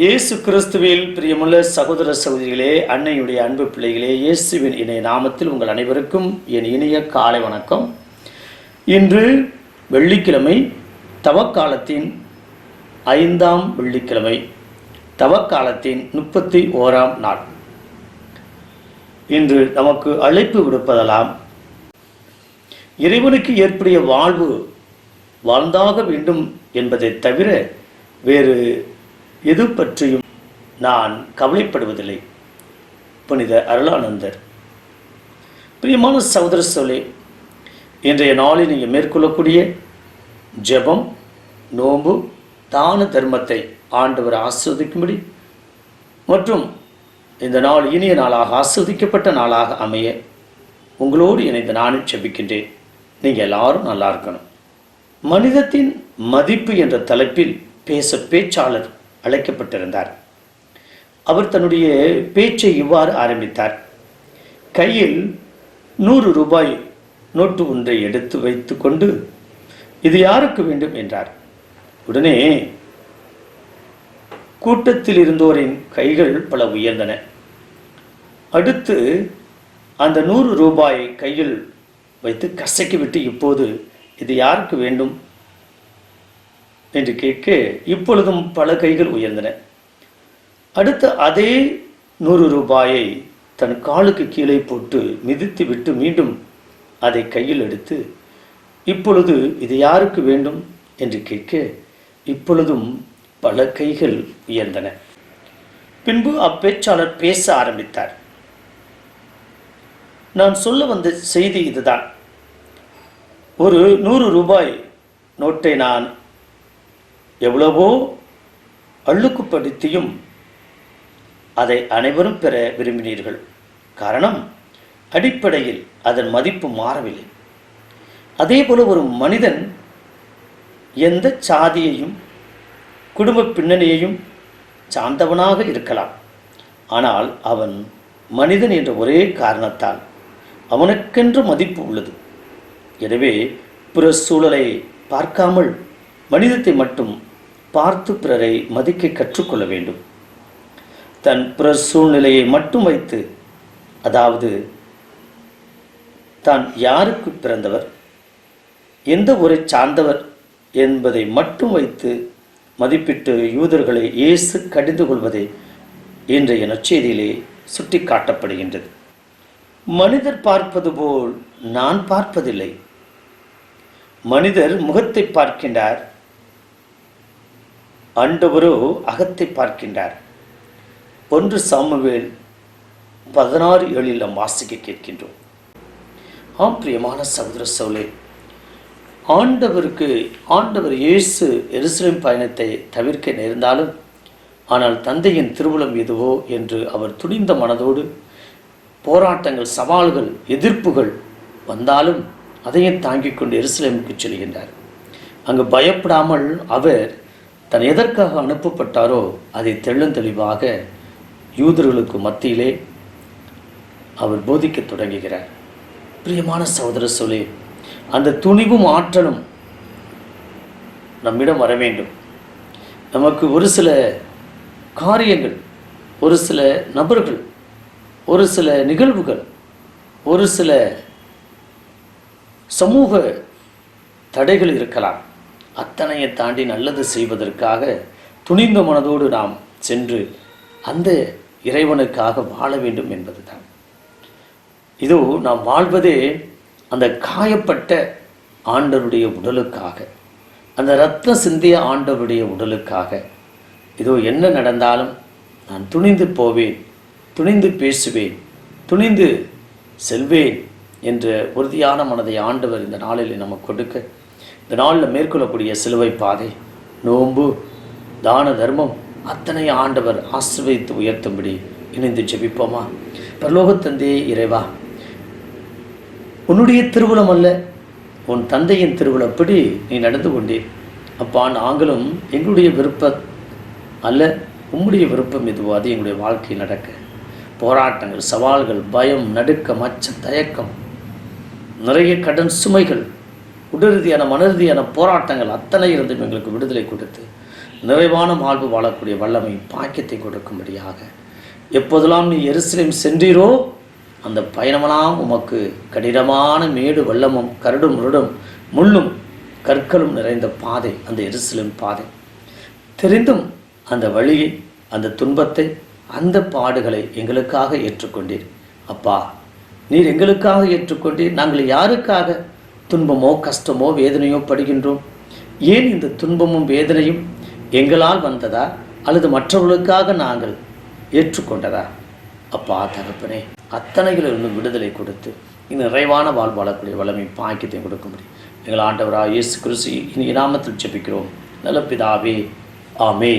இயேசு கிறிஸ்துவில் பிரியமுள்ள சகோதர சகோதரிகளே அன்னையுடைய அன்பு பிள்ளைகளே இயேசுவின் இணைய நாமத்தில் உங்கள் அனைவருக்கும் என் இணைய காலை வணக்கம். இன்று வெள்ளிக்கிழமை தவக்காலத்தின் ஐந்தாம் வெள்ளிக்கிழமை தவக்காலத்தின் முப்பத்தி ஓராம் நாள். இன்று நமக்கு அழைப்பு விடுப்பதெல்லாம் இறைவனுக்கு ஏற்புடைய வாழ்வு வாழ்ந்தாக வேண்டும் என்பதை தவிர வேறு எது பற்றியும் நான் கவலைப்படுவதில்லை புனித அருளானந்தர். பிரியமான சகோதர சோழே இன்றைய நாளில் நீங்கள் மேற்கொள்ளக்கூடிய ஜெபம் நோம்பு தான தர்மத்தை ஆண்டவர் ஆஸ்வதிக்கும்படி மற்றும் இந்த நாள் இனிய நாளாக ஆஸ்வதிக்கப்பட்ட நாளாக அமைய உங்களோடு இணைந்து நானும் செபிக்கின்றேன் நீங்கள் எல்லாரும் நல்லா இருக்கணும். மனிதத்தின் மதிப்பு என்ற தலைப்பில் பேச பேச்சாளர் அழைக்கப்பட்டிருந்தார். அவர் தன்னுடைய பேச்சை இவ்வாறு ஆரம்பித்தார். கையில் நூறு ரூபாய் நோட்டு ஒன்றை எடுத்து வைத்துக்கொண்டு இது யாருக்கு வேண்டும்? என்றார். உடனே கூட்டத்தில் இருந்தோரின் கைகள் பல உயர்ந்தன. அடுத்து அந்த நூறு ரூபாய் கையில் வைத்து கசக்கிவிட்டு இப்போது இது யாருக்கு வேண்டும்? என்று கேட்க இப்பொழுதும் பல கைகள் உயர்ந்தன. அடுத்து அதே நூறு ரூபாயை தன் காலுக்கு கீழே போட்டு மிதித்து விட்டு மீண்டும் அதை கையில் எடுத்து இப்பொழுது இது யாருக்கு வேண்டும்? என்று கேட்க இப்பொழுதும் பல கைகள் உயர்ந்தன. பின்பு அப்பேச்சாளர் பேச ஆரம்பித்தார். நான் சொல்ல வந்த செய்தி இதுதான். ஒரு நூறு ரூபாய் நோட்டை நான் எவ்வளவோ அள்ளுக்குப்படுத்தியும் அதை அனைவரும் பெற விரும்பினீர்கள். காரணம் அடிப்படையில் அதன் மதிப்பு மாறவில்லை. அதேபோல ஒரு மனிதன் எந்த சாதியையும் குடும்ப பின்னணியையும் சார்ந்தவனாக இருக்கலாம். ஆனால் அவன் மனிதன் என்ற ஒரே காரணத்தால் அவனுக்கென்று மதிப்பு உள்ளது. எனவே பிற சூழலை பார்க்காமல் மனிதத்தை மட்டும் பார்த்து பிறரை மதிக்க கற்றுக்கொள்ள வேண்டும். தன் பிற சூழ்நிலையை மட்டும் வைத்து அதாவது தான் யாருக்கு பிறந்தவர் எந்த ஊரை சார்ந்தவர் என்பதை மட்டும் வைத்து மதிப்பிட்டு யூதர்களை இயேசு கடிந்து கொள்வதை இன்றைய நற்செய்தியிலே சுட்டி காட்டப்படுகின்றது மனிதர் பார்ப்பது போல் நான் பார்ப்பதில்லை. மனிதர் முகத்தை பார்க்கின்றார் ஆண்டவரோ அகத்தை பார்க்கின்றார். ஒன்று சாமுவேல் பதினாறு ஏழில் நாம் வாசிக்க கேட்கின்றோம். ஆம் பிரியமான சகோதர சோலை ஆண்டவருக்கு ஆண்டவர் இயேசு எருசலேம் பயணத்தை தவிர்க்க நேர்ந்தாலும் ஆனால் தந்தையின் திருவுளம் எதுவோ என்று அவர் துணிந்த மனதோடு போராட்டங்கள் சவால்கள் எதிர்ப்புகள் வந்தாலும் அதையும் தாங்கிக் கொண்டு எருசலேமுக்கு செல்கின்றார். அங்கு பயப்படாமல் அவர் தன் எதற்காக அனுப்பப்பட்டாரோ அதை தெள்ளந்தெளிவாக யூதர்களுக்கு மத்தியிலே அவர் போதிக்கத் தொடங்குகிறார். பிரியமான சகோதர சொல்லே அந்த துணிவும் ஆற்றலும் நம்மிடம் வர வேண்டும். நமக்கு ஒரு சில காரியங்கள் ஒரு சில நபர்கள் ஒரு சில நிகழ்வுகள் ஒரு சில சமூக தடைகள் இருக்கலாம். அத்தனையை தாண்டி நல்லது செய்வதற்காக துணிந்த மனதோடு நாம் சென்று அந்த இறைவனுக்காக வாழ வேண்டும் என்பது தான் இதோ நாம் வாழ்வதே அந்த காயப்பட்ட ஆண்டவருடைய உடலுக்காக அந்த ரத்த சிந்திய ஆண்டவருடைய உடலுக்காக. இதோ என்ன நடந்தாலும் நான் துணிந்து போவேன் துணிந்து பேசுவேன் துணிந்து செல்வேன் என்ற உறுதியான மனதை ஆண்டவர் இந்த நாளில் நமக்கு கொடுக்க இந்த நாளில் மேற்கொள்ளக்கூடிய சிலுவை பாதை நோன்பு தான தர்மம் அத்தனை ஆண்டவர் ஆசிர்வதித்து உயர்த்தும்படி இணைந்து ஜெபிப்போமா? பரலோகத்தந்தே இறைவா உன்னுடைய திருவுளம் அல்ல உன் தந்தையின் திருவிழப்படி நீ நடந்து கொண்டே அப்பா நாங்களும் எங்களுடைய விருப்ப அல்ல உம்முடைய விருப்பம் எதுவோ அது எங்களுடைய வாழ்க்கையில் நடக்க. போராட்டங்கள் சவால்கள் பயம் நடுக்கம் அச்சம் தயக்கம் நிறைய கடன் சுமைகள் உடல் ரீதியான மன ரீதியான போராட்டங்கள் அத்தனை இருந்தும் எங்களுக்கு விடுதலை கொடுத்து நிறைவான வாழ்வு வாழக்கூடிய வல்லமை பாக்கியத்தை கொடுக்கும்படியாக. எப்போதெல்லாம் நீ எருசலேம் சென்றீரோ அந்த பயணமெல்லாம் உமக்கு கடினமான மேடு வெள்ளமும் கருடும் முருடும் முள்ளும் கற்களும் நிறைந்த பாதை அந்த எருசலேம் பாதை. தெரிந்தும் அந்த வழியை அந்த துன்பத்தை அந்த பாடுகளை எங்களுக்காக ஏற்றுக்கொண்டீர். அப்பா நீர் எங்களுக்காக ஏற்றுக்கொண்டீர். நாங்கள் யாருக்காக துன்பமோ கஷ்டமோ வேதனையோ படுகின்றோம். ஏன் இந்த துன்பமும் வேதனையும் எங்களால் வந்ததா? அல்லது மற்றவர்களுக்காக நாங்கள் ஏற்றுக்கொண்டதா? அப்பா தகப்பனே அத்தனைகளிலிருந்து விடுதலை கொடுத்து இந்த நிறைவான வாழ்வு வாழக்கூடிய வளமை பாக்கியத்தையும் கொடுக்க முடியும். எங்கள் ஆண்டவராக இயேசு கிறிஸ்து இனி நாமத்தில் ஜெபிக்கிறோம். நல்ல பிதாவே ஆமே